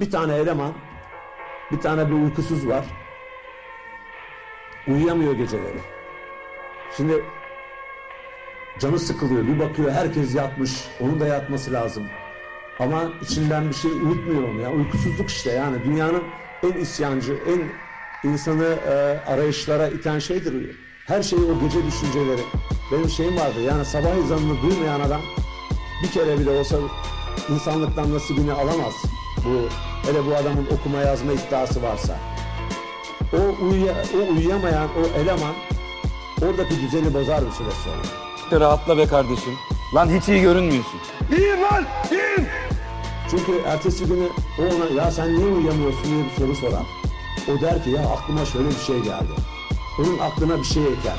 Bir tane eleman, bir tane bir uykusuz var. Uyuyamıyor geceleri. Şimdi canı sıkılıyor. Bir bakıyor herkes yatmış. Onun da yatması lazım. Ama içinden bir şey uyutmuyor onu ya. Uykusuzluk işte yani. Dünyanın en isyancı, en insanı e, arayışlara iten şeydir. Her şey o gece düşünceleri. Benim şeyim vardı yani sabah ezanını duymayan adam bir kere bile olsa insanlıktan nasibini alamaz. Bu hele bu adamın okuma yazma iddiası varsa. O, uyuya, o uyuyamayan o eleman oradaki düzeni bozar bir süre sonra. Rahatla be kardeşim. Lan hiç iyi görünmüyorsun. İyiyim lan, iyiyim. Çünkü ertesi günü o ona ya sen niye uyuyamıyorsun diye bir soru sorar. O der ki ya aklıma şöyle bir şey geldi. Onun aklına bir şey eker.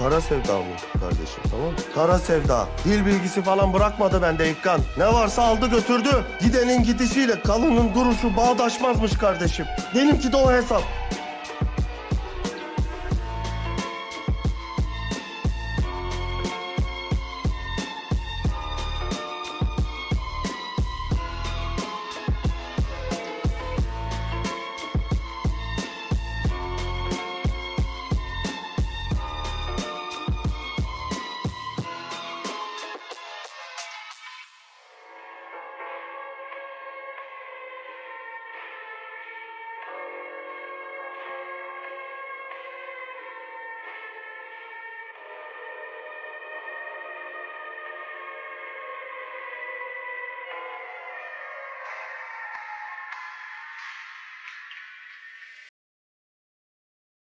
Kara sevda bu kardeşim tamam mı? Kara sevda. Dil bilgisi falan bırakmadı bende İkkan. Ne varsa aldı götürdü. Gidenin gidişiyle kalının duruşu bağdaşmazmış kardeşim. Benimki de o hesap.